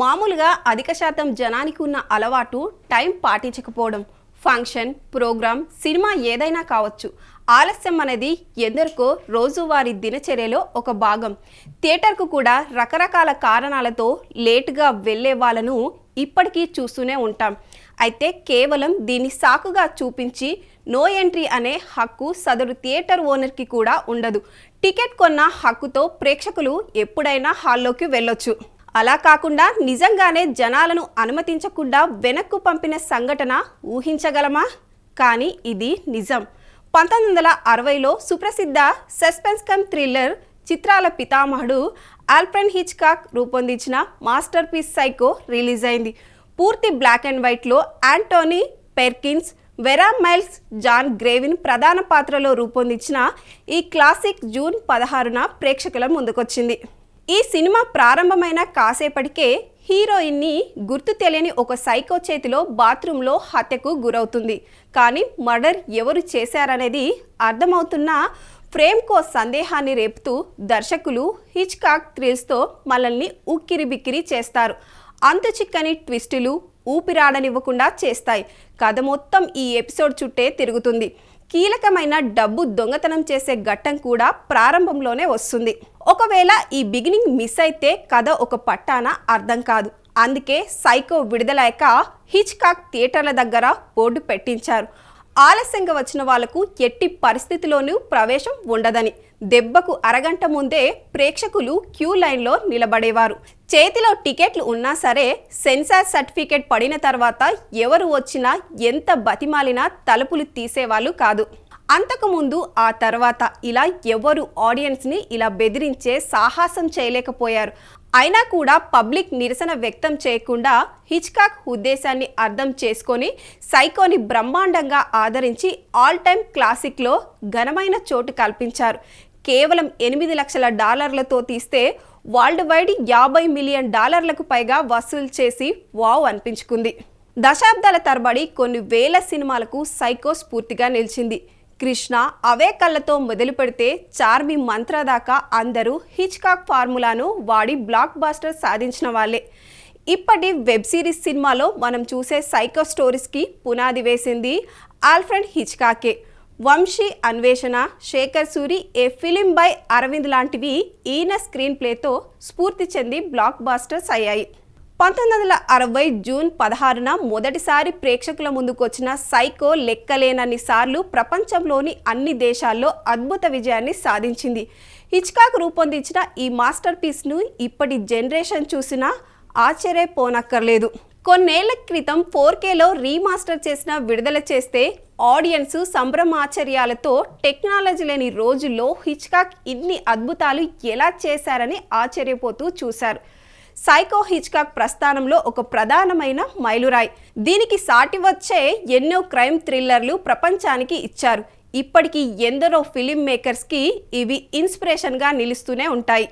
మామూలుగా అధిక శాతం జనానికి ఉన్న అలవాటు టైం పాటించకపోవడం. ఫంక్షన్ ప్రోగ్రామ్ సినిమా ఏదైనా కావచ్చు. ఆలస్యం అనేది ఎందరికో రోజువారీ దినచర్యలో ఒక భాగం. థియేటర్కు కూడా రకరకాల కారణాలతో లేటుగా వెళ్ళే వాళ్ళను ఇప్పటికీ చూస్తూనే ఉంటాం. అయితే కేవలం దీన్ని సాకుగా చూపించి నో ఎంట్రీ అనే హక్కు సదరు థియేటర్ ఓనర్కి కూడా ఉండదు. టికెట్ కొన్న హక్కుతో ప్రేక్షకులు ఎప్పుడైనా హాల్లోకి వెళ్ళొచ్చు. అలా కాకుండా నిజంగానే జనాలను అనుమతించకుండా వెనక్కు పంపిన సంఘటన ఊహించగలమా? కానీ ఇది నిజం. పంతొమ్మిది వందల అరవైలో సుప్రసిద్ధ సస్పెన్స్ కమ్ థ్రిల్లర్ చిత్రాల పితామహుడు ఆల్ఫ్రెన్ హిచ్కాక్ రూపొందించిన మాస్టర్ పీస్ సైకో రిలీజ్ అయింది పూర్తి బ్లాక్ అండ్ వైట్లో Anthony Perkins Vera Miles John Gavin ప్రధాన పాత్రలో రూపొందించిన ఈ క్లాసిక్ జూన్ పదహారున ప్రేక్షకుల ముందుకొచ్చింది. ఈ సినిమా ప్రారంభమైన కాసేపటికే హీరోయిన్ని గుర్తు తెలియని ఒక సైకో చేతిలో బాత్రూంలో హత్యకు గురవుతుంది. కానీ మర్డర్ ఎవరు చేశారనేది అర్థమవుతున్న ఫ్రేమ్కో సందేహాన్ని రేపుతూ దర్శకులు హిచ్కాక్ థ్రిల్స్తో మనల్ని ఉక్కిరి బిక్కిరి చేస్తారు. అంతు చిక్కని ట్విస్టులు ఊపిరాడనివ్వకుండా చేస్తాయి. కథ మొత్తం ఈ ఎపిసోడ్ చుట్టే తిరుగుతుంది. కీలకమైన డబ్బు దొంగతనం చేసే ఘట్టం కూడా ప్రారంభంలోనే వస్తుంది. ఒకవేళ ఈ బిగినింగ్ మిస్ అయితే కథ ఒక పట్టాన అర్థం కాదు. అందుకే సైకో విడుదలయ్యాక హిచ్కాక్ థియేటర్ల దగ్గర బోర్డు పెట్టించారు. ఆలస్యంగా వచ్చిన వాళ్ళకు ఎట్టి పరిస్థితిలోనూ ప్రవేశం ఉండదని. దెబ్బకు అరగంట ముందే ప్రేక్షకులు క్యూ లైన్లో నిలబడేవారు. చేతిలో టికెట్లు ఉన్నా సరే సెన్సార్ సర్టిఫికేట్ పడిన తర్వాత ఎవరు వచ్చినా ఎంత బతిమాలినా తలుపులు తీసేవాళ్ళు కాదు. అంతకుముందు ఆ తర్వాత ఇలా ఎవరు ఆడియన్స్ని ఇలా బెదిరించే సాహసం చేయలేకపోయారు. అయినా కూడా పబ్లిక్ నిరసన వ్యక్తం చేయకుండా హిచ్కాక్ ఉద్దేశాన్ని అర్థం చేసుకొని సైకోని బ్రహ్మాండంగా ఆదరించి ఆల్ టైమ్ క్లాసిక్లో ఘనమైన చోటు కల్పించారు. కేవలం ఎనిమిది లక్షల డాలర్లతో తీస్తే వరల్డ్ వైడ్ యాభై మిలియన్ డాలర్లకు పైగా వసూలు చేసి వావ్ అనిపించుకుంది. దశాబ్దాల తరబడి కొన్ని వేల సినిమాలకు సైకో స్ఫూర్తిగా నిలిచింది. కృష్ణ అవే కళ్ళతో మొదలు పెడితే చార్మి మంత్ర దాకా అందరూ హిచ్కాక్ ఫార్ములాను వాడి బ్లాక్ బాస్టర్ సాధించిన వాళ్ళే. ఇప్పటి వెబ్ సిరీస్ సినిమాలో మనం చూసే సైకో స్టోరీస్కి పునాది వేసింది Alfred హిచ్కాకే. Vamsi Anveshana Sekhar Suri a film by Aravind లాంటివి ఈయన స్క్రీన్ ప్లేతో స్ఫూర్తి చెంది బ్లాక్ బాస్టర్స్ అయ్యాయి. పంతొమ్మిది వందల అరవై జూన్ పదహారున మొదటిసారి ప్రేక్షకుల ముందుకు వచ్చిన సైకో లెక్కలేనన్ని సార్లు ప్రపంచంలోని అన్ని దేశాల్లో అద్భుత విజయాన్ని సాధించింది. హిచ్కాక్ రూపొందించిన ఈ మాస్టర్ పీస్ను ఇప్పటి జనరేషన్ చూసినా ఆశ్చర్యపోనక్కర్లేదు. కొన్నేళ్ళ క్రితం ఫోర్ కేలో రీమాస్టర్ చేసిన విడుదల చేస్తే ఆడియన్స్ సంభ్రమాచర్యాలతో టెక్నాలజీ లేని రోజుల్లో హిచ్కాక్ ఇన్ని అద్భుతాలు ఎలా చేశారని ఆశ్చర్యపోతూ చూశారు. సైకో హిచ్కాక్ ప్రస్థానంలో ఒక ప్రధానమైన మైలురాయి. దీనికి సాటి వచ్చే ఎన్నో క్రైమ్ థ్రిల్లర్లు ప్రపంచానికి ఇచ్చారు. ఇప్పటికీ ఎందరో ఫిలిం మేకర్స్కి ఇవి ఇన్స్పిరేషన్గా నిలుస్తూనే ఉంటాయి.